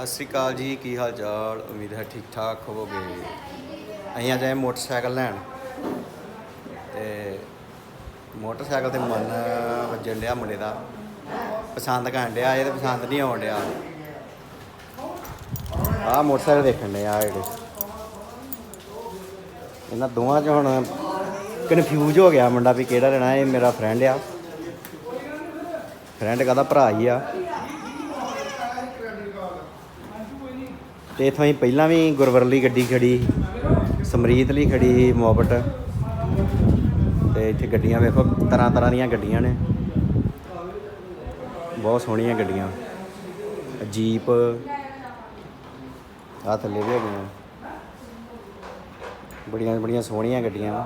ਸਤਿ ਸ੍ਰੀ ਅਕਾਲ ਜੀ, ਕੀ ਹਾਲ ਚਾਲ? ਉਮੀਦ ਹੈ ਠੀਕ ਠਾਕ ਹੋਵੋਗੇ। ਅਸੀਂ ਅੱਜ ਆਏ ਮੋਟਰਸਾਈਕਲ ਲੈਣ। ਤੇ ਮੋਟਰਸਾਈਕਲ ਤੇ ਮਨ ਵੱਜਣ ਡਿਆ ਮੁੰਡੇ ਦਾ। ਪਸੰਦ ਕਰਨ ਡਿਆ, ਇਹ ਤੇ ਪਸੰਦ ਨਹੀਂ ਆਉਣ ਡਿਆ। ਆਹ ਮੋਟਰਸਾਈਕਲ ਦੇਖਣ ਡਿਆ ਆਹ ਜਿਹੜੇ। ਇਹਨਾਂ ਦੋਵਾਂ 'ਚ ਹੁਣ ਕਨਫਿਊਜ਼ ਹੋ ਗਿਆ ਮੁੰਡਾ ਵੀ ਕਿਹੜਾ ਲੈਣਾ, ਇਹ ਮੇਰਾ ਫਰੈਂਡ ਆ। ਫਰੈਂਡ ਕਹਦਾ ਭਰਾ ਹੀ ਆ। ਤੇ ਇਥੋਂ ਹੀ ਪਹਿਲਾਂ ਵੀ ਗੁਰਵਰਲੀ ਗੱਡੀ ਖੜੀ, ਸਮਰੀਤ ਲਈ ਖੜੀ ਮੋਬਟ। ਤੇ ਇੱਥੇ ਗੱਡੀਆਂ ਵੇਖੋ ਤਰ੍ਹਾਂ ਤਰ੍ਹਾਂ ਦੀਆਂ ਗੱਡੀਆਂ ਨੇ। ਬਹੁਤ ਸੋਹਣੀਆਂ ਗੱਡੀਆਂ। ਜੀਪ ਆ ਥੱਲੇ ਵੀ ਹੈਗੀਆਂ। ਬੜੀਆਂ ਬੜੀਆਂ ਸੋਹਣੀਆਂ ਗੱਡੀਆਂ।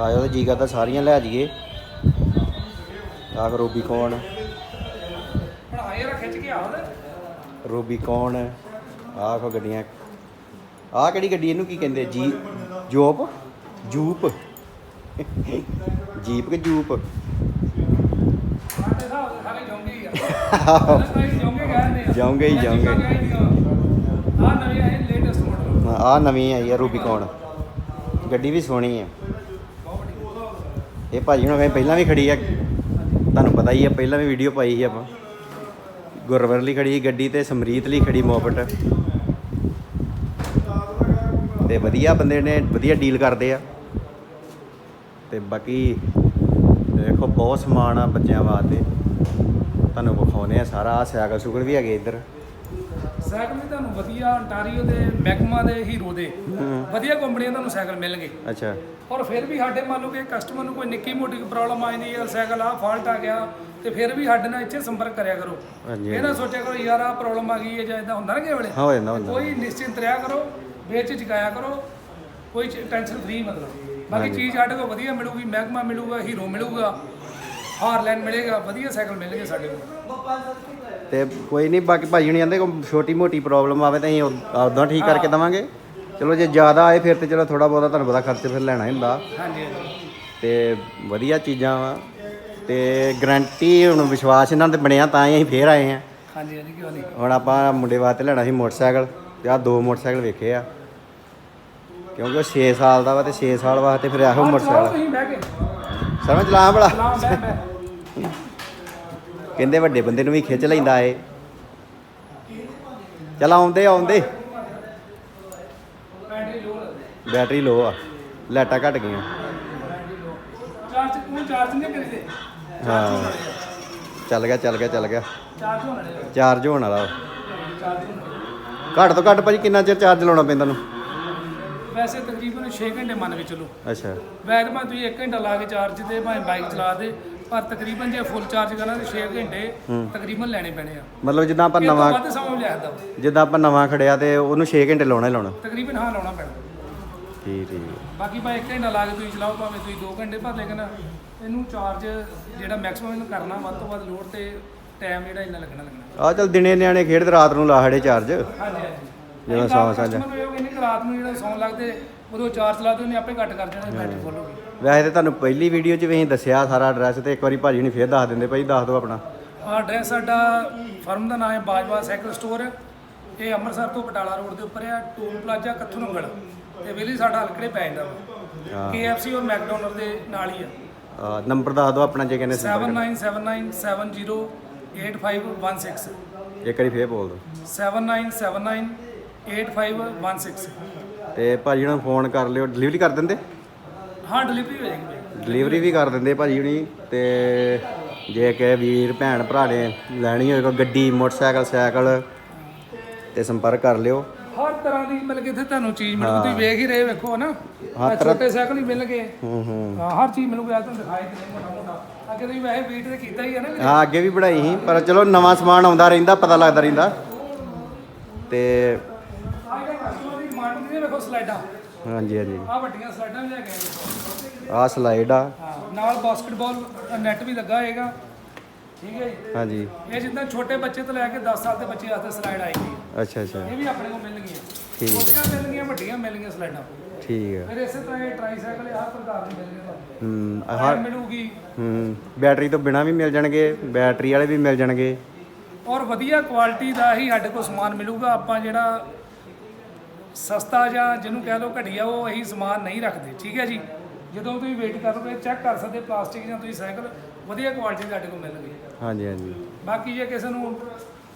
ਆਇਓ ਤੇ ਜੀ ਕਰਦਾ, ਸਾਰੀਆਂ ਲੈ ਜਾਈਏ। ਆਹ ਰੂਬੀਕੌਨ ਰੂਬੀਕੌਨ ਆਹ ਕੋ ਗੱਡੀਆਂ। ਆਹ ਕਿਹੜੀ ਗੱਡੀ ਇਹਨੂੰ ਕੀ ਕਹਿੰਦੇ ਜੀ, ਜੋਪ? ਜੂਪ। ਜੀਪ ਕਿ ਜੂਪ? ਸਾਡੇ ਹਿਸਾਬ ਜਾਉਂਗੇ ਹੀ ਜਾਉਂਗੇ। ਆ ਨਵੀਂ ਆਹ ਨਵੀਂ ਆਈ ਆ ਰੂਬੀਕੌਨ ਗੱਡੀ ਵੀ ਸੋਹਣੀ ਹੈ ਇਹ ਭਾਜੀ ਹੁਣ ਮੈਂ ਪਹਿਲਾਂ ਵੀ ਖੜੀ ਆ। ਤੁਹਾਨੂੰ ਪਤਾ ਹੀ ਆ, ਪਹਿਲਾਂ ਵੀ ਵੀਡੀਓ ਪਾਈ ਸੀ ਆਪਾਂ। ਗੁਰਵਰਲੀ ਖੜੀ ਸੀ ਗੱਡੀ ਤੇ ਸਮਰੀਤ ਲਈ ਖੜੀ ਮੋਪਟ। ਤੇ ਵਧੀਆ ਬੰਦੇ ਨੇ ਵਧੀਆ ਡੀਲ ਕਰਦੇ ਆ। ਤੇ ਬਾਕੀ ਦੇਖੋ ਬਹੁਤ ਸਮਾਨ ਆ ਬੱਚਿਆਂ ਵਾਸਤੇ। ਤੁਹਾਨੂੰ ਵਿਖਾਉਨੇ ਆ ਸਾਰਾ ਆਹ ਸਾਈਕਲ ਸੁਕਲ ਵੀ ਹੈਗੇ ਇੱਧਰ। ਸਾਈਕਲ ਵੀ ਤੁਹਾਨੂੰ ਵਧੀਆ ਅੰਟਾਰੀਓ ਦੇ ਮੈਗਮਾ ਦੇ ਹੀਰੋ ਦੇ। ਵਧੀਆ ਕੰਪਨੀਆਂ ਤੁਹਾਨੂੰ ਸਾਈਕਲ ਮਿਲਣਗੇ। ਅੱਛਾ। ਔਰ ਫਿਰ ਵੀ ਸਾਡੇ ਮੰਨ ਲਓ ਕਿ ਕਸਟਮਰ ਨੂੰ ਕੋਈ ਨਿੱਕੀ ਮੋਟੀ ਪ੍ਰੋਬਲਮ ਆ ਜਾਂਦੀ ਹੈ ਸਾਈਕਲ ਆ ਫਾਲਟ ਆ ਗਿਆ ਤੇ ਫਿਰ ਵੀ ਸਾਡੇ ਨਾਲ ਇੱਥੇ ਸੰਪਰਕ ਕਰਿਆ ਕਰੋ। ਹਾਂਜੀ ਇਹ ਨਾ ਸੋਚਿਆ ਕਰੋ ਯਾਰ ਆ ਪ੍ਰੋਬਲਮ ਆ ਗਈ ਹੈ ਜਾਂ ਇਦਾਂ ਹੁੰਦਾ ਨਾ ਕਿਸੇ ਵੇਲੇ? ਹਾਂ ਹੋ ਜਾਂਦਾ। ਹੁੰਦਾ ਕੋਈ ਨਿਸ਼ਚਿੰਤ ਰਿਹਾ ਕਰੋ ਵਿੱਚ ਚਕਾਇਆ ਕਰੋ ਕੋਈ ਟੈਨਸ਼ਨ ਫ੍ਰੀ ਮਤਲਬ। ਬਾਕੀ ਚੀਜ਼ ਸਾਡੇ ਕੋਲ ਵਧੀਆ ਮਿਲੂਗੀ ਮਹਿਕਮਾ ਮਿਲੂਗਾ ਹੀਰੋ ਮਿਲੂਗਾ ਹਾਰਲੈਂਡ ਮਿਲੇਗਾ ਵਧੀਆ ਸਾਈਕਲ ਮਿਲਣਗੇ ਸਾਡੇ ਕੋਲ। ਤੇ ਕੋਈ ਨਹੀਂ ਬਾਕੀ ਭਾਜੀ ਹੁਣੀ ਕਹਿੰਦੇ ਕੋਈ ਛੋਟੀ ਮੋਟੀ ਪ੍ਰੋਬਲਮ ਆਵੇ ਤਾਂ ਅਸੀਂ ਉਦਾਂ ਠੀਕ ਕਰਕੇ ਦਵਾਂਗੇ। ਚਲੋ ਜੇ ਜ਼ਿਆਦਾ ਆਏ ਫਿਰ ਤੇ ਚਲੋ ਥੋੜਾ ਬਹੁਤਾ ਤੁਹਾਨੂੰ ਪਤਾ ਖਰਚ ਫਿਰ ਲੈਣਾ ਹੀ ਹੁੰਦਾ। ਹਾਂਜੀ ਹਾਂਜੀ। ਤੇ ਵਧੀਆ ਚੀਜ਼ਾਂ ਵਾ। ਤੇ ਗਰੰਟੀ ਹੁਣ ਵਿਸ਼ਵਾਸ ਇਹਨਾਂ ਤੇ ਬਣਿਆ ਤਾਂ ਹੀ ਅਸੀਂ ਫੇਰ ਆਏ ਆ ਹਾਂਜੀ ਹਾਂਜੀ ਕਿਉਂ ਨਹੀਂ? ਹੁਣ ਆਪਾਂ ਮੁੰਡੇ ਵਾਸਤੇ ਲੈਣਾ ਸੀ ਮੋਟਰਸਾਈਕਲ ਤੇ ਆਹ ਦੋ ਮੋਟਰਸਾਈਕਲ ਵੇਖੇ ਆ। ਕਿਉਂਕਿ ਉਹ 6 ਸਾਲ ਦਾ ਵਾ ਤੇ 6 ਸਾਲ ਵਾਸਤੇ ਫਿਰ ਚਲਾਓ ਮੋਟਰਸਾਈਕਲ। ਤੁਸੀਂ ਬਹਿ ਕੇ। ਸਰ ਮੈਂ ਚਲਾ ਬੜਾ ਚਲਾਓ ਬਹਿ ਬਹਿ। ਕਹਿੰਦੇ ਵੱਡੇ ਬੰਦੇ ਨੂੰ ਵੀ ਖਿੱਚ ਲੈਂਦਾ ਏ। ਚਲ ਆਉਂਦੇ ਆਉਂਦੇ। ਲੋ ਬੈਟਰੀ ਲੋ ਆ। ਲਾਈਟਾਂ ਘਟ ਗਈਆਂ। ਚਾਰਜ ਕੋਈ ਚਾਰਜ ਨਹੀਂ ਕਰੀਦੇ। ਹਾਂ। ਚੱਲ ਗਿਆ ਚੱਲ ਗਿਆ ਚੱਲ ਗਿਆ। ਚਾਰਜ ਹੋਣਾ ਨੇ ਚਾਰਜ ਹੋਣ ਵਾਲਾ ਘੱਟ ਤੋਂ ਘੱਟ ਭਾਜੀ ਕਿੰਨਾ ਚਿਰ ਚਾਰਜ ਲਾਉਣਾ ਪੈਂਦਾ ਨੂੰ ਵੈਸੇ ਤਕਰੀਬਨ 6 ਘੰਟੇ ਮੰਨ ਕੇ ਚੱਲੋ। ਅੱਛਾ। ਵੈਸੇ ਭਾਵੇਂ ਤੁਸੀਂ 1 ਘੰਟਾ ਲਾ ਕੇ ਚਾਰਜ ਤੇ ਭਾਵੇਂ ਬਾਈਕ ਚਲਾ ਦੇ ਪਰ ਤਕਰੀਬਨ ਜੇ ਫੁੱਲ ਚਾਰਜ ਕਰਨਾ ਤੇ 6 ਘੰਟੇ ਤਕਰੀਬਨ ਲੈਣੇ ਪੈਣੇ ਆ। ਮਤਲਬ ਜਿੱਦਾਂ ਆਪਾਂ ਨਵਾਂ ਵੱਧ ਸਮਾਂ ਜਿੱਦਾਂ ਆਪਾਂ ਨਵਾਂ ਖੜਿਆ ਤੇ ਉਹਨੂੰ 6 ਘੰਟੇ ਲਾਉਣਾ ਹੀ ਲਾਉਣਾ। ਤਕਰੀਬਨ ਹਾਂ ਲਾਉਣਾ ਪੈਣਾ। ਠੀਕ ਠੀਕ। ਬਾਕੀ ਭਾਵੇਂ 1 ਘੰਟਾ ਲਾ ਕੇ ਤੁਸੀਂ ਚਲਾਓ ਭਾਵੇਂ ਤੁਸੀਂ 2 ਘੰਟੇ ਪਰ ਲੇਕਿਨ ਇਹਨੂੰ ਚਾਰਜ ਜਿਹੜਾ ਮੈਕਸਿਮਮ ਇਹਨੂੰ ਕਰਨਾ ਵੱਧ ਤੋਂ ਵੱਧ ਲੋਡ ਤੇ ਟਾਈਮ ਜਿਹੜਾ ਇੰਨਾ ਲੱਗਣਾ ਲੱਗਣਾ। ਆ ਚੱਲ ਦਿਨੇ ਨਿਆਣੇ ਖੇਡਦੇ ਰਾਤ ਨੂੰ ਲਾ ਖੜੇ ਚਾਰਜ ਹਾਂਜੀ ਹਾਂਜੀ। ਅਸੀਂ ਸੌਂ ਸਾਂਝਾ। customer ਨੂੰ ਇਹ ਕਹਿੰਦੇ ਕਿ ਰਾਤ ਨੂੰ ਜਿਹੜਾ ਸੌਣ ਲੱਗਦੇ ਉਦੋਂ ਚਾਰਜ ਲਾ ਦਿਓ ਉਹਨੇ ਆਪੇ ਘੱਟ ਕਰ ਦੇਣਾ ਬੈਟਰੀ ਫੁੱਲ ਹੋ ਗਈ। ਵੈਸੇ ਤੇ ਤੁਹਾਨੂੰ ਪਹਿਲੀ ਵੀਡੀਓ 'ਚ ਵੀ ਅਸੀਂ ਦੱਸਿਆ ਸਾਰਾ ਐਡਰੈਸ ਤੇ ਇੱਕ ਵਾਰੀ ਭਾਜੀ ਨੇ ਫੇਰ ਦੱਸ ਦਿੰਦੇ ਭਾਈ ਦੱਸ ਦਿਓ ਆਪਣਾ। ਆਹ ਐਡਰੈਸ ਸਾਡਾ ਫਰਮ ਦਾ ਨਾਮ ਹੈ ਬਾਜਵਾ ਸਾਈਕਲ ਸਟੋਰ ਇਹ ਅੰਮ੍ਰਿਤਸਰ ਤੋਂ ਬਟਾਲਾ ਰੋਡ ਦੇ ਉੱਪਰ ਹੈ ਟੂਲ ਪਲਾਜ਼ਾ ਕੱਥੂ ਨੰਗਲ। ਤੇ ਵੇਲੀ ਸਾਡਾ ਹਲਕੜੇ ਪੈ ਜਾਂਦਾ। KFC ਔਰ ਮੈਕਡੋਨਲਡ ਦੇ ਨਾਲ ਹੀ ਆ ਆ, ਨੰਬਰ ਦੱਸ ਦਿਓ ਆਪਣਾ ਜੇ ਕਹਿੰਦੇ ਸੰਪਰਕ 7979708516 ਇੱਕ ਵਾਰੀ ਫੇਰ ਬੋਲ ਦਿਓ 79798516 ਤੇ ਭਾਜੀ ਨੂੰ ਫੋਨ ਕਰ ਲਿਓ ਡਿਲੀਵਰੀ ਕਰ ਦਿੰਦੇ ਹਾਂ ਡਿਲੀਵਰੀ ਹੋ ਜਾਏਗੀ ਭਾਈ ਡਿਲੀਵਰੀ ਵੀ ਕਰ ਦਿੰਦੇ ਭਾਜੀ ਹੁਣੀ ਤੇ ਜੇ ਕਿ ਵੀਰ ਭੈਣ ਭਰਾ ਨੇ ਲੈਣੀ ਹੋਵੇ ਕੋਈ ਗੱਡੀ ਮੋਟਰਸਾਈਕਲ ਸਾਈਕਲ ਤੇ ਸੰਪਰਕ ਕਰ ਲਿਓ ਹਰ ਤਰ੍ਹਾਂ ਦੀ ਮਤਲਬ ਕਿ ਇੱਥੇ ਤੁਹਾਨੂੰ ਚੀਜ਼ ਮਿਲੂ ਤੁਸੀਂ ਵੇਖ ਹੀ ਰਹੇ ਵੇਖੋ ਨਾ ਆਹ ਛੋਟੇ ਸਾਈਕਲ ਹੀ ਮਿਲਣਗੇ ਹੂੰ ਹੂੰ। ਹਾਂ, ਹਰ ਚੀਜ਼ ਮਿਲੂਗੀ ਆ ਤੁਹਾਨੂੰ ਦਿਖਾਈ ਦੇ ਮੋਟਾ ਮੋਟਾ ਅੱਗੇ ਤੁਸੀਂ ਵੈਸੇ ਵੀਟ ਤੇ ਕੀਤਾ ਹੀ ਹੈ ਨਾ ਹਾਂ ਅੱਗੇ ਵੀ ਪੜਾਈ ਸੀ ਪਰ ਚਲੋ ਨਵਾਂ ਸਮਾਨ ਆਉਂਦਾ ਰਹਿੰਦਾ ਪਤਾ ਲੱਗਦਾ ਰਹਿੰਦਾ। ਤੇ ਹਾਂਜੀ ਹਾਂਜੀ। ਆਹ ਵੱਡੀਆਂ ਸਲਾਈਡਾਂ ਵੀ ਲੈ ਕੇ ਆਏ ਆਹ ਸਲਾਈਡ ਆ। ਨਾਲ ਬਾਸਕਟਬਾਲ ਨੈਟ ਵੀ ਲੱਗਾ ਹੋਏਗਾ। ਠੀਕ ਹੈ ਜੀ। ਹਾਂਜੀ। ਇਹ ਜਿੱਦਾਂ ਛੋਟੇ ਬੱਚੇ ਤੋਂ ਲੈ ਕੇ 10 ਸਾਲ ਦੇ ਬੱਚੇ ਵਾਸਤੇ ਸਲਾਈਡ ਆਏਗੀ ਅੱਛਾ ਅੱਛਾ। ਇਹ ਵੀ ਆਪਣੇ ਕੋਲ ਮਿਲਣਗੀਆਂ ਠੀਕ ਹੈ। ਛੋਟੀਆਂ ਮਿਲਣਗੀਆਂ ਵੱਡੀਆਂ ਮਿਲਣਗੀਆਂ ਸਲਾਈਡਾਂ ਠੀਕ ਆ ਫਿਰ ਇਸੇ ਤਰ੍ਹਾਂ ਇਹ ਟ੍ਰਾਈਸਾਈਕਲ ਹਰ ਪ੍ਰਕਾਰ ਦੇ ਮਿਲਣਗੇ ਤੁਹਾਨੂੰ। ਹੂੰ ਆਹ ਮਿਲੂਗੀ। ਹੂੰ ਬੈਟਰੀ ਤੋਂ ਬਿਨਾ ਵੀ ਮਿਲ ਜਾਣਗੇ ਬੈਟਰੀ ਵਾਲੇ ਵੀ ਮਿਲ ਜਾਣਗੇ। ਔਰ ਵਧੀਆ ਕੁਆਲਿਟੀ ਦਾ ਹੀ ਸਾਡੇ ਕੋਲ ਸਮਾਨ ਮਿਲੂਗਾ। ਆਪਾਂ ਜਿਹੜਾ ਸਸਤਾ ਜਾਂ ਜਿਹਨੂੰ ਕਹਿ ਲਓ ਘਟੀਆ ਉਹ ਇਹੀ ਸਮਾਨ ਨਹੀਂ ਰੱਖਦੇ। ਠੀਕ ਹੈ ਜੀ? ਜਦੋਂ ਤੁਸੀਂ ਵੇਟ ਕਰੋਗੇ ਚੈੱਕ ਕਰ ਸਕਦੇ ਪਲਾਸਟਿਕ ਜਾਂ ਤੁਸੀਂ ਸਾਈਕਲ ਵਧੀਆ ਕੁਆਲਿਟੀ ਦੇ ਸਾਡੇ ਕੋਲ ਮਿਲਣਗੇ ਹਾਂਜੀ ਹਾਂਜੀ। ਬਾਕੀ ਜੇ ਕਿਸੇ ਨੂੰ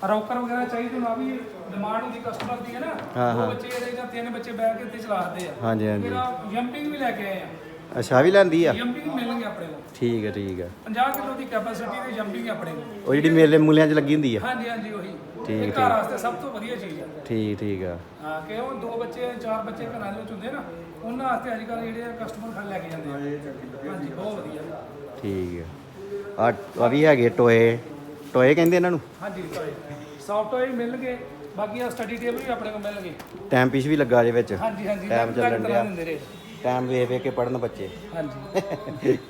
ਰੌਕਰ ਵਗੈਰਾ ਚਾਹੀਦੇ ਨਾ ਵੀ ਡਿਮਾਂਡ ਹੁੰਦੀ ਕਸਟਮਰ ਦੀ ਹੈ ਨਾ ਹਾਂ, ਦੋ ਬੱਚੇ ਇਹਦੇ ਜਾਂ ਤਿੰਨ ਬੱਚੇ ਬੈਠ ਕੇ ਤੇ ਚਲਾਉਂਦੇ ਆ। ਹਾਂਜੀ ਹਾਂਜੀ। ਫਿਰ ਜੰਪਿੰਗ ਵੀ ਲੈ ਕੇ ਆਏ ਆ। ਅੱਛਾ ਆਹ ਵੀ ਲੈਂਦੀ ਆ? ਜੰਪਿੰਗ ਮਿਲਣਗੇ ਆਪਣੇ ਕੋਲ। ਠੀਕ ਹੈ ਠੀਕ ਹੈ 50 ਕਿਲੋ ਦੀ ਕੈਪੈਸਿਟੀ ਦੇ ਜੰਪਿੰਗ ਆਪਣੇ ਕੋਲ। ਉਹ ਜਿਹੜੀ ਮੇਲੇ ਮੂਲਿਆਂ 'ਚ ਲੱਗੀ ਹੁੰਦੀ ਆ? ਹਾਂਜੀ ਹਾਂਜੀ ਉਹੀ। ਠੀਕ, ਇਹ ਘਰ ਵਾਸਤੇ ਸਭ ਤੋਂ ਵਧੀਆ ਚੀਜ਼ ਹੈ ਠੀਕ ਠੀਕ ਆ। ਹਾਂ ਕਿ ਉਹ ਦੋ ਬੱਚੇ ਚਾਰ ਬੱਚੇ ਘਰਾਂ ਦੇ ਵਿੱਚ ਹੁੰਦੇ ਨਾ ਉਹਨਾਂ ਵਾਸਤੇ ਅੱਜ ਕੱਲ੍ਹ ਜਿਹੜੇ ਕਸਟਮਰ ਖਾ ਲੈ ਕੇ ਜਾਂਦੇ ਆ। ਹਾਂਜੀ ਬਹੁਤ ਵਧੀਆ। ਠੀਕ ਆ। ਆ ਵੀ ਹੈਗੇ ਟੋਏ। ਟੋਏ ਕਹਿੰਦੇ ਇਹਨਾਂ ਨੂੰ? ਹਾਂਜੀ ਸੌਫਟਵੇਅਰ ਵੀ ਮਿਲਣਗੇ ਬਾਕੀ ਆ ਸਟੱਡੀ ਟੇਬਲ ਵੀ ਆਪਣੇ ਕੋਲ ਮਿਲਣਗੇ। ਟਾਈਮ ਪੀਸ ਵੀ ਲੱਗਾ ਜੇ ਵਿੱਚ। ਹਾਂਜੀ ਹਾਂਜੀ ਅਲੱਗ-ਅਲੱਗ ਚੱਲਣ ਡਿਆ। ਟਾਈਮ ਵੇਖ ਵੇਖ ਕੇ ਪੜਨ ਬੱਚੇ। ਹਾਂਜੀ।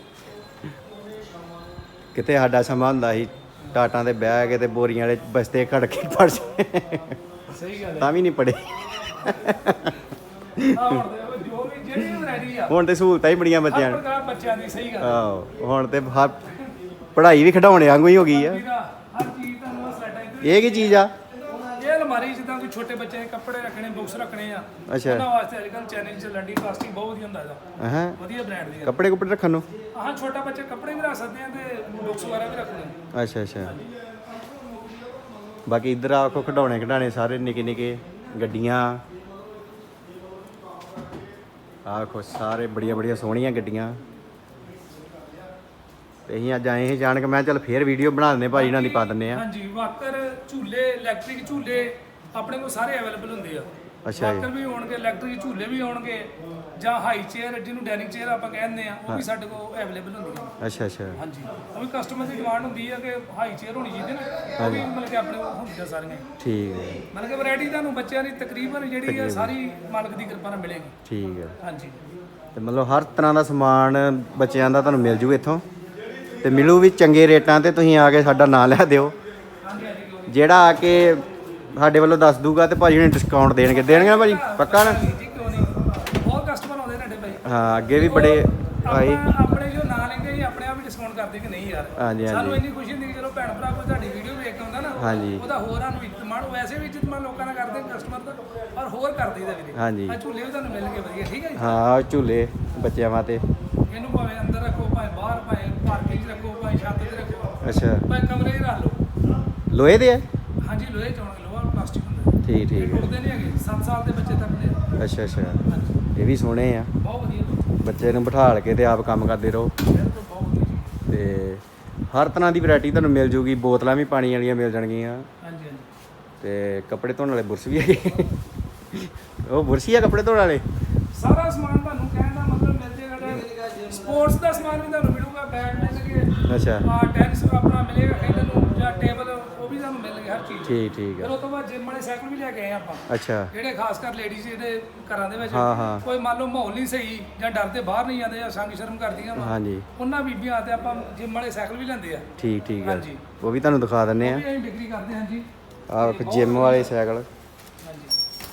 ਕਿਤੇ ਸਾਡਾ ਸਮਾਂ ਹੁੰਦਾ ਸੀ ਟਾਟਾਂ ਤੇ ਬਹਿ ਕੇ ਤੇ ਬੋਰੀਆਂ ਵਾਲੇ ਬਸਤੇ ਖੜ ਕੇ ਪੜ ਸਹੀ ਗੱਲ ਹੈ। ਤਾਂ ਵੀ ਨਹੀਂ ਪੜੇ ਹੁਣ ਤੇ ਸਹੂਲਤਾਂ ਹੀ ਬੜੀਆਂ ਬੱਚਿਆਂ ਨੂੰ। ਬੱਚਿਆਂ ਦੀ ਸਹੀ ਗੱਲ ਆਹੋ ਹੁਣ ਤੇ ਹਰ ਪੜ੍ਹਾਈ ਵੀ ਖਿਡਾਉਣੇ ਵਾਂਗੂ ਹੀ ਹੋ ਗਈ ਆ। ਜਿਹਦਾ ਹਰ ਚੀਜ਼ ਤੁਹਾਨੂੰ ਸਲਾਈਡਾਂ ਇੱਧਰ ਇਹ ਕੀ ਚੀਜ਼ ਆ। ਇਹ ਅਲਮਾਰੀ ਜਿੱਦਾਂ ਕੋਈ ਛੋਟੇ ਬੱਚੇ ਨੇ ਕੱਪੜੇ ਰੱਖਣੇ ਬੁੱਕਸ ਰੱਖਣੇ ਆ। ਅੱਛਾ। ਉਹਨਾਂ ਵਾਸਤੇ ਅੱਜ ਕੱਲ੍ਹ ਚੈਨਲ ਚੱਲਣ ਦੀ ਪਲਾਸਟਿਕ ਬਹੁਤ ਵਧੀਆ ਹੁੰਦਾ ਇਹਦਾ। ਹਾਂ ਵਧੀਆ ਬ੍ਰਾਂਡ ਦੀ ਹੈ ਕੱਪੜੇ ਕੁੱਪੜੇ ਰੱਖਣ ਨੂੰ? ਆਹ ਛੋਟਾ ਬੱਚੇ ਕੱਪੜੇ ਵੀ ਰੱਖ ਸਕਦੇ ਆ ਤੇ ਬੁੱਕਸ ਵਗੈਰਾ ਵੀ ਰੱਖਦੇ ਆ। ਅੱਛਾ ਅੱਛਾ। ਬਾਕੀ ਇੱਧਰ ਆਖੋ ਖਿਡੌਣੇ ਖਿਡਾਣੇ ਸਾਰੇ ਨਿੱਕੇ ਨਿੱਕੇ ਗੱਡੀਆਂ। ਆਖੋ ਸਾਰੇ ਬੜੀਆਂ ਬੜੀਆਂ ਸੋਹਣੀਆਂ ਗੱਡੀਆਂ। ਤੇ ਅਸੀਂ ਅੱਜ ਆਏ ਸੀ ਜਾਣ ਕੇ ਮੈਂ ਚੱਲ ਫੇਰ ਵੀਡੀਓ ਬਣਾ ਦਿੰਦੇ ਭਾਜੀ ਨਾਲ ਦੀ ਪਾ ਦਿੰਦੇ ਆ ਹਾਂਜੀ ਵਾਕਰ ਝੂਲੇ ਇਲੈਕਟ੍ਰਿਕ ਝੂਲੇ ਆਪਣੇ ਕੋਲ ਸਾਰੇ ਅਵੇਲੇਬਲ ਹੁੰਦੇ ਆ। ਅੱਛਾ ਜੀ। ਵਾਕਰ ਵੀ ਹੋਣਗੇ ਇਲੈਕਟ੍ਰਿਕ ਝੂਲੇ ਵੀ ਹੋਣਗੇ ਜਾਂ ਹਾਈ ਚੇਅਰ ਜਿਹਨੂੰ ਡਾਈਨਿੰਗ ਚੇਅਰ ਆਪਾਂ ਕਹਿੰਦੇ ਆ ਉਹ ਵੀ ਸਾਡੇ ਕੋਲ ਅਵੇਲੇਬਲ ਹੁੰਦੀਆਂ ਅੱਛਾ ਅੱਛਾ। ਹਾਂਜੀ ਉਹ ਵੀ ਕਸਟਮਰ ਦੀ ਡਿਮਾਂਡ ਹੁੰਦੀ ਹੈ ਕਿ ਹਾਈ ਚੇਅਰ ਹੋਣੀ ਚਾਹੀਦੀ ਨਾ ਉਹ ਵੀ ਮਤਲਬ ਕਿ ਆਪਣੇ ਕੋਲ ਹੁੰਦੀਆਂ ਸਾਰੀਆਂ। ਠੀਕ ਹੈ। ਮਤਲਬ ਕਿ ਵੈਰਾਈਟੀ ਤੁਹਾਨੂੰ ਬੱਚਿਆਂ ਦੀ ਤਕਰੀਬਨ ਜਿਹੜੀ ਹੈ ਸਾਰੀ ਮਾਲਕ ਦੀ ਕਿਰਪਾ ਨਾਲ ਮਿਲੇਗੀ। ਠੀਕ ਹੈ। ਹਾਂਜੀ। ਤੇ ਮਤਲਬ ਹਰ ਤਰ੍ਹਾਂ ਦਾ ਸਮਾਨ ਬੱਚਿਆਂ ਦਾ ਤੁਹਾਨੂੰ ਮਿਲ ਜੂ ਇੱਥੋਂ? ਤੇ ਮਿਲੂ ਵੀ ਚੰਗੇ ਰੇਟਾਂ ਤੇ ਤੁਸੀਂ ਆ ਕੇ ਸਾਡਾ ਨਾਂ ਲੈ ਦਿਓ। ਜਿਹੜਾ ਆ ਕੇ ਸਾਡੇ ਵੱਲੋਂ ਦੱਸ ਦੂਗਾ ਤੇ ਭਾਜੀ ਨੇ ਡਿਸਕਾਊਂਟ ਦੇਣਗੇ। ਦੇਣਗੇ ਨਾ ਭਾਜੀ? ਪੱਕਾ ਨਾ? ਜੀ ਕਿਉਂ ਨਹੀਂ? ਬਹੁਤ ਕਸਟਮਰ ਆਉਂਦੇ ਨੇ ਸਾਡੇ ਭਾਈ। ਹਾਂ ਅੱਗੇ ਵੀ ਬੜੇ ਭਾਈ ਆਪਾਂ ਆਪਣੇ ਜੋ ਨਾਂ ਲੈਂਦੇ ਹੀ ਆਪਣੇ ਆਪ ਹੀ ਡਿਸਕਾਊਂਟ ਕਰਦੇ ਕਿ ਨਹੀਂ ਯਾਰ। ਹਾਂਜੀ ਸਾਨੂੰ ਹਾਂਜੀ ਇੰਨੀ ਖੁਸ਼ੀ ਹੁੰਦੀ ਕਿ ਚਲੋ ਭੈਣ ਭਰਾ ਕੋਈ ਤੁਹਾਡੀ ਵੀਡੀਓ ਵੇਖ ਕੇ ਆਉਂਦਾ ਨਾ ਹਾਂਜੀ। ਉਹਦਾ ਹੋਰਾਂ ਨੂੰ ਇੱਜ਼ਤ ਮਾਣ ਵੈਸੇ ਵੀ ਇੱਜ਼ਤ ਮਾਣ ਲੋਕਾਂ ਨਾਲ ਕਰਦੇ ਕਸਟਮਰ ਦਾ ਪਰ ਹੋਰ ਕਰ ਦਈਦਾ ਵੀਰੇ। ਹਾਂਜੀ। ਆ ਝੂਲੇ ਵੀ ਤੁਹਾਨੂੰ ਮਿਲਣਗੇ ਵਧੀਆ ਠੀਕ ਹੈ ਜੀ? ਹਾਂ ਆਹ ਝੂਲੇ ਬੱਚਿਆਂ ਵਾਸਤੇ। ਇਹਨੂੰ ਭਾਵੇਂ ਅੰਦਰ ਰੱਖੋ ਭਾਵੇਂ ਬਾਹਰ ਭਾਵੇਂ ਪਾਰਕਿੰਗ 'ਚ ਰੱਖੋ ਭਾਵੇਂ ਛੱਤ ਤੇ ਰੱਖੋ। ਅੱਛਾ। ਭਾਵੇਂ ਕਮਰੇ 'ਚ ਰੱਖ ਲਓ। ਲੋਹੇ ਦੇ ਆ? ਹਾਂਜੀ ਲੋਹੇ ਚ ਆਉਣਗੇ ਲੋਹਾ ਪਲਾਸਟਿਕ ਹੁੰਦਾ। ਠੀਕ ਠੀਕ। ਹੈ ਟੁੱਟਦੇ ਨਹੀਂ ਹੈਗੇ 7 ਸਾਲ ਦੇ ਬੱਚੇ ਤੱਕ ਦੇ। ਅੱਛਾ ਅੱਛਾ। ਹਾਂਜੀ। ਇਹ ਵੀ ਸੋਹਣੇ ਆ। ਬਹੁਤ ਵਧੀਆ ਬੱਚੇ ਨੂੰ ਬਿਠਾਲ ਕੇ ਤੇ ਆਪ ਕੰਮ ਕਰਦੇ ਰਹੋ। ਬਿਲਕੁਲ ਬਹੁਤ ਵਧੀਆ ਚੀਜ਼ ਤੇ ਹਰ ਤਰ੍ਹਾਂ ਦੀ ਵੈਰਾਈਟੀ ਤੁਹਾਨੂੰ ਮਿਲ ਜੂਗੀ ਬੋਤਲਾਂ ਵੀ ਪਾਣੀ ਵਾਲੀਆਂ ਮਿਲ ਜਾਣਗੀਆਂ। ਹਾਂਜੀ ਹਾਂਜੀ। ਤੇ ਕੱਪੜੇ ਧੋਣ ਵਾਲੇ ਬੁਰਸ਼ ਵੀ ਹੈਗੇ। ਉਹ ਬੁਰਸ਼ ਹੀ ਆ ਕੱਪੜੇ ਧੋਣ ਵਾਲੇ? ਸਾਰਾ ਸਮਾਨ ਤੁਹਾਨੂੰ ਕਹਿਣ ਦਾ ਮਤਲਬ ਮਿਲ ਜੇਗਾ ਸਪੋਰਟਸ ਦਾ ਸਮਾਨ ਵੀ ਤੁਹਾਨੂੰ ਬੈਗ ਮਿਲਣਗੇ ਅੱਛਾ। ਆ ਟੈਨਿਸ ਆਪਣਾ ਮਿਲੇਗਾ ਖੇਡਣ ਨੂੰ ਜਾਂ ਟੇਬਲ ਉਹ ਵੀ ਤੁਹਾਨੂੰ ਮਿਲਣਗੇ ਹਰ ਚੀਜ਼। ਠੀਕ ਠੀਕ ਫਿਰ ਆ ਉਹ ਤੋਂ ਬਾਅਦ ਜਿਮ ਵਾਲੇ ਸਾਈਕਲ ਵੀ ਲੈ ਕੇ ਆਏ ਆਪਾਂ। ਅੱਛਾ। ਜਿਹੜੇ ਖਾਸ ਕਰ ਲੇਡੀਜ਼ ਜਿਹੜੇ ਘਰਾਂ ਦੇ ਵਿੱਚ ਹਾਂ, ਹਾਂ। ਕੋਈ ਮੰਨ ਲਓ ਮਾਹੌਲ ਨਹੀਂ ਸਹੀ ਜਾਂ ਡਰਦੇ ਬਾਹਰ ਨਹੀਂ ਜਾਂਦੇ ਜਾਂ ਸੰਗ ਸ਼ਰਮ ਕਰਦੀਆਂ ਵਾ ਹਾਂਜੀ। ਉਹਨਾਂ ਬੀਬੀਆਂ ਤੇ ਆਪਾਂ ਜਿਮ ਵਾਲੇ ਸਾਈਕਲ ਵੀ ਲੈਂਦੇ ਆ। ਠੀਕ ਠੀਕ ਆ। ਹਾਂਜੀ। ਉਹ ਵੀ ਤੁਹਾਨੂੰ ਦਿਖਾ ਦਿੰਨੇ ਉਹ ਆ ਵੀ ਅਸੀਂ ਵਿਕਰੀ ਕਰਦੇ ਹਾਂ ਜੀ। ਆਹ ਜਿਮ ਵਾਲੇ ਸਾਈਕਲ। ਹਾਂਜੀ।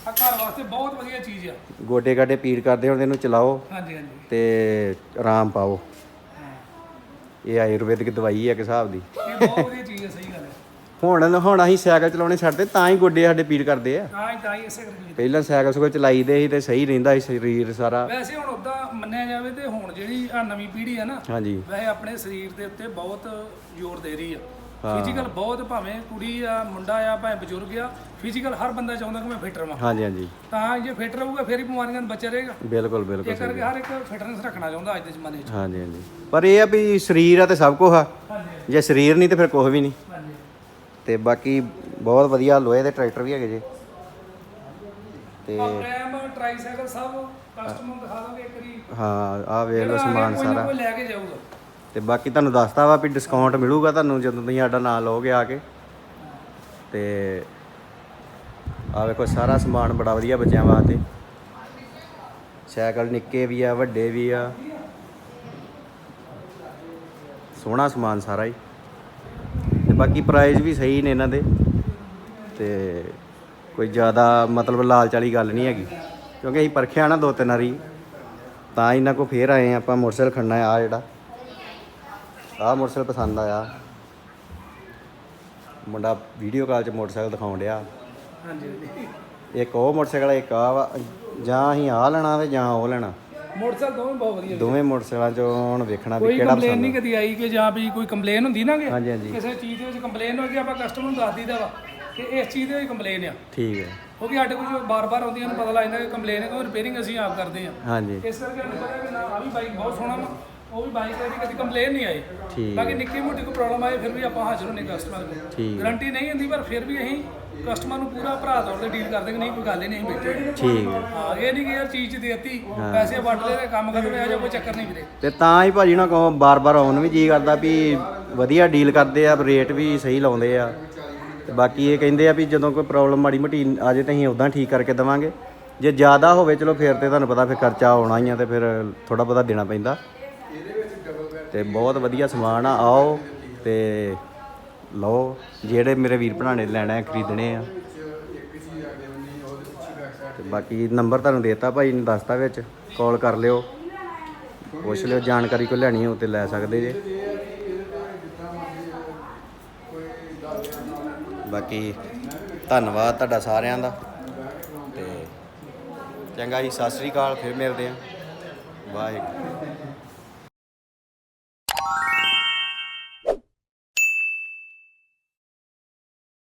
ਆ ਘਰ ਵਾਸਤੇ ਬਹੁਤ ਵਧੀਆ ਚੀਜ਼ ਆ। ਗੋਡੇ ਗਾਡੇ ਪੀੜ ਕਰਦੇ ਹੁਣ ਇਹਨੂੰ ਚਲਾਓ ਹਾਂਜੀ ਹਾਂਜੀ। ਤੇ ਆਰਾਮ ਪਾਓ। ਇਹ ਆਯੁਰਵੈਦਿਕ ਦਵਾਈ ਹੈ ਇੱਕ ਹਿਸਾਬ ਦੀ। ਇਹ ਬਹੁਤ ਵਧੀਆ ਚੀਜ਼ ਹੈ ਸਹੀ ਗੱਲ ਹੈ ਹੁਣ ਹੁਣ ਅਸੀਂ ਸਾਈਕਲ ਚਲਾਉਣੇ ਛੱਡਦੇ ਤਾਂ ਹੀ ਗੋਡੇ ਸਾਡੇ ਪੀੜ ਕਰਦੇ ਆ। ਤਾਂ ਹੀ ਤਾਂ ਹੀ ਇਸੇ ਕਰਕੇ। ਪਹਿਲਾਂ ਸਾਈਕਲ ਸੁਕੋ ਚਲਾਈਦੇ ਸੀ ਤੇ ਸਹੀ ਰਹਿੰਦਾ ਸੀ ਸਰੀਰ ਸਾਰਾ। ਵੈਸੇ ਹੁਣ ਉਦਾਂ ਮੰਨਿਆ ਜਾਵੇ ਤੇ ਹੁਣ ਜਿਹੜੀ ਆ ਨਵੀਂ ਪੀੜ੍ਹੀ ਆ ਨਾ ਹਾਂਜੀ। ਵੈਸੇ ਆਪਣੇ ਸਰੀਰ ਦੇ ਉੱਤੇ ਬਹੁਤ ਜ਼ੋਰ ਦੇ ਰਹੀ ਆ। ਫਿਜ਼ੀਕਲ ਬਹੁਤ ਭਾਵੇਂ ਕੁੜੀ ਆ ਮੁੰਡਾ ਆ ਭਾਵੇਂ ਬਜ਼ੁਰਗ ਆ ਫਿਜ਼ੀਕਲ ਹਰ ਬੰਦਾ ਚਾਹੁੰਦਾ ਕਿ ਮੈਂ ਫਿਟ ਰਵਾਂ। ਹਾਂਜੀ ਹਾਂਜੀ। ਤਾਂ ਜੇ ਫਿਟ ਰਹੂਗਾ ਫਿਰ ਹੀ ਬਿਮਾਰੀਆਂ ਤੋਂ ਬਚਿਆ ਰਹੇਗਾ। ਬਿਲਕੁਲ ਬਿਲਕੁਲ ਇਸ ਕਰਕੇ ਹਰ ਇੱਕ ਫਿਟਨੈਸ ਰੱਖਣਾ ਚਾਹੁੰਦਾ ਅੱਜ ਦੇ ਜ਼ਮਾਨੇ 'ਚ। ਹਾਂਜੀ ਹਾਂਜੀ। ਪਰ ਇਹ ਆ ਵੀ ਸਰੀਰ ਆ ਤੇ ਸਭ ਕੁਝ ਆ। ਹਾਂਜੀ ਜੇ ਸਰੀਰ ਨਹੀਂ ਤੇ ਫਿਰ ਕੁਝ ਵੀ ਨਹੀਂ। ਹਾਂਜੀ। ਤੇ ਬਾਕੀ ਬਹੁਤ ਵਧੀਆ ਲੋਹੇ ਦੇ ਟਰੈਕਟਰ ਵੀ ਹੈਗੇ ਜੇ। ਤੇ ਪ੍ਰੈਮ ਟ੍ਰਾਈਸਾਈਕਲ ਸਭ ਕਸਟਮਰ ਦਿਖਾ ਦੋਗੇ ਇੱਕ ਵਾਰੀ। ਹਾਂ ਆ ਵੇਖ ਲਓ ਸਮਾਨ ਸਾਰਾ। ਕੋਈ ਲੈ ਕੇ ਜਾਊਗਾ। ਤੇ ਬਾਕੀ ਤੁਹਾਨੂੰ ਦੱਸਤਾ ਵਾ ਵੀ ਡਿਸਕਾਊਂਟ ਮਿਲੂਗਾ ਤੁਹਾਨੂੰ ਜਦੋਂ ਤੁਸੀਂ ਸਾਡਾ ਨਾਮ ਲਓਗੇ ਆ ਕੇ। ਤੇ ਆ ਵੇਖੋ, ਸਾਰਾ ਸਮਾਨ ਬੜਾ ਵਧੀਆ ਬੱਚਿਆਂ ਵਾਸਤੇ। ਸਾਈਕਲ ਨਿੱਕੇ ਵੀ ਆ, ਵੱਡੇ ਵੀ ਆ। ਸੋਹਣਾ ਸਮਾਨ ਸਾਰਾ ਹੀ। ਤੇ ਬਾਕੀ ਪ੍ਰਾਈਸ ਵੀ ਸਹੀ ਨੇ ਇਹਨਾਂ ਦੇ। ਤੇ ਕੋਈ ਜ਼ਿਆਦਾ ਮਤਲਬ ਲਾਲਚ ਵਾਲੀ ਗੱਲ ਨਹੀਂ ਹੈਗੀ। ਕਿਉਂਕਿ ਅਸੀਂ ਪਰਖਿਆ ਨਾ ਦੋ ਤਿੰਨ ਵਾਰੀ, ਤਾਂ ਇਹਨਾਂ ਕੋ ਫੇਰ ਆਏ ਹਾਂ, ਆਪਾਂ ਮੋਟਰਸਾਈਕਲ ਖੜਨਾ ਆ ਜਿਹੜਾ। ਆਹ ਮੋਟਰਸਾਈਕਲ ਪਸੰਦ ਆਇਆ। ਮੁੰਡਾ ਵੀਡੀਓ ਕਾਲ 'ਚ ਮੋਟਰਸਾਈਕਲ ਦਿਖਾਉਣ ਡਿਆ। ਹਾਂਜੀ ਇੱਕ ਉਹ ਮੋਟਰਸਾਈਕਲ ਇੱਕ ਆ ਵਾ ਜਾਂ ਅਸੀਂ ਆ ਲੈਣਾ ਤੇ ਜਾਂ ਉਹ ਲੈਣਾ। ਮੋਟਰਸਾਈਕਲ ਦੋਵੇਂ ਬਹੁਤ ਵਧੀਆ ਦੋਵੇਂ ਮੋਟਰਸਾਈਕਲਾਂ 'ਚੋਂ ਹੁਣ ਵੇਖਣਾ ਵੀ ਕੋਈ ਕਿਹੜਾ ਕੰਪਲੇਨ ਪਸੰਦ ਨਹੀਂ ਕਦੀ ਆਈ ਕਿ ਜਾਂ ਵੀ ਕੋਈ ਕੰਪਲੇਨ ਹੁੰਦੀ ਨਾ ਕਿ ਹਾਂਜੀ ਹਾਂਜੀ। ਕਿਸੇ ਚੀਜ਼ ਦੇ ਵਿੱਚ ਕੰਪਲੇਨ ਹੋ ਗਈ ਆਪਾਂ ਕਸਟਮਰ ਨੂੰ ਦੱਸ ਦਈਦਾ ਵਾ ਕਿ ਇਸ ਚੀਜ਼ ਦੇ ਵਿੱਚ ਕੰਪਲੇਨ ਆ। ਠੀਕ ਹੈ। ਕਿਉਂਕਿ ਸਾਡੇ ਕੋਲ ਜੋ ਬਾਰ-ਬਾਰ ਆਉਂਦੀਆਂ ਨੂੰ ਪਤਾ ਲੱਗ ਜਾਂਦਾ ਕਿ ਕੰਪਲੇਨ ਹੈ ਕਿ ਰਿਪੇਅਰਿੰਗ ਅਸੀਂ ਆਪ ਕਰਦੇ ਹਾਂ। ਹਾਂਜੀ। ਇਸ ਕਰਕੇ ਸਾਨੂੰ ਪਤਾ ਕਿ ਨਾ ਆ ਵੀ ਬਾਈਕ ਬਹੁਤ ਸੋਹਣਾ ਵਾ। ਉਹ ਵੀ ਬਾਈਕ ਦੀ ਕਦੀ ਕੰਪਲੇਨ ਨਹੀਂ ਆਈ ਠੀਕ। ਬਾਕੀ ਨਿੱਕੀ ਮੋਟੀ ਕੋਈ ਪ੍ਰੋਬਲਮ ਆਏ ਫਿਰ ਵੀ ਆਪਾਂ ਹਾਜ਼ਰ ਹੁੰਨੇ ਕਸਟਮਰ ਕੋਲ। ਠੀਕ। ਗਾਰੰਟੀ ਨਹੀਂ ਹੁੰਦੀ ਪਰ ਫਿਰ ਵੀ ਅਸੀਂ ਕਸਟਮਰ ਨੂੰ ਪੂਰਾ ਭਰਾ ਤੌਰ ਤੇ ਡੀਲ ਕਰਦੇ ਕਿ ਨਹੀਂ ਕੋਈ ਗੱਲ ਹੀ ਨਹੀਂ ਬੈਠੇ ਠੀਕ ਹੈ। ਹਾਂ ਇਹ ਨਹੀਂ ਕਿ ਯਾਰ ਚੀਜ਼ ਦੇਤੀ ਪੈਸੇ ਵੱਟ ਲਏ ਤੇ ਕੰਮ ਖਤਮ ਹੋਇਆ ਜਾਂ ਕੋਈ ਚੱਕਰ ਨਹੀਂ ਵੀਰੇ। ਤੇ ਤਾਂ ਹੀ ਭਾਜੀ ਨਾ ਕਹੋ ਬਾਰ-ਬਾਰ ਆਉਣ ਵੀ ਜੀ ਕਰਦਾ ਵੀ ਵਧੀਆ ਡੀਲ ਕਰਦੇ ਆ ਰੇਟ ਵੀ ਸਹੀ ਲਾਉਂਦੇ ਆ। ਤੇ ਬਾਕੀ ਇਹ ਕਹਿੰਦੇ ਆ ਵੀ ਜਦੋਂ ਕੋਈ ਪ੍ਰੋਬਲਮ ਮਾੜੀ ਮੋਟੀ ਆ ਜੇ ਤਾਂ ਅਸੀਂ ਉਦਾਂ ਠੀਕ ਕਰਕੇ ਦੇਵਾਂਗੇ। ਜੇ ਜ਼ਿਆਦਾ ਹੋਵੇ ਚਲੋ ਫਿਰ ਤੇ ਤੁਹਾਨੂੰ ਪਤਾ ਫਿਰ ਖਰਚਾ ਆਉਣਾ ਹੀ ਆ ਤੇ ਫਿਰ ਥੋੜਾ ਬਹੁਤਾ ਦੇਣਾ ਪੈਂਦਾ। ਤੇ ਬਹੁਤ ਵਧੀਆ ਸਮਾਨ ਆ, ਆਓ ਤੇ ਲਓ, ਜਿਹੜੇ ਮੇਰੇ ਵੀਰ ਭਰਾ ਨੇ ਲੈਣਾ ਹੈ ਖਰੀਦਣੇ ਆ। ਤੇ ਬਾਕੀ ਨੰਬਰ ਤੁਹਾਨੂੰ ਦੇਤਾ ਭਾਈ ਨੇ ਦੱਸਤਾ ਵਿੱਚ ਕਾਲ ਕਰ ਲਿਓ। ਪੁੱਛ ਲਿਓ, ਜਾਣਕਾਰੀ ਕੋਈ ਲੈਣੀ ਹੋ ਤੇ ਲੈ ਸਕਦੇ ਜੇ। ਬਾਕੀ ਧੰਨਵਾਦ ਤੁਹਾਡਾ ਸਾਰਿਆਂ ਦਾ। ਤੇ ਚੰਗਾ ਜੀ, ਸਤਿ ਸ੍ਰੀ ਅਕਾਲ, ਫਿਰ ਮਿਲਦੇ ਆਂ। ਵਾਹਿਗੁਰੂ।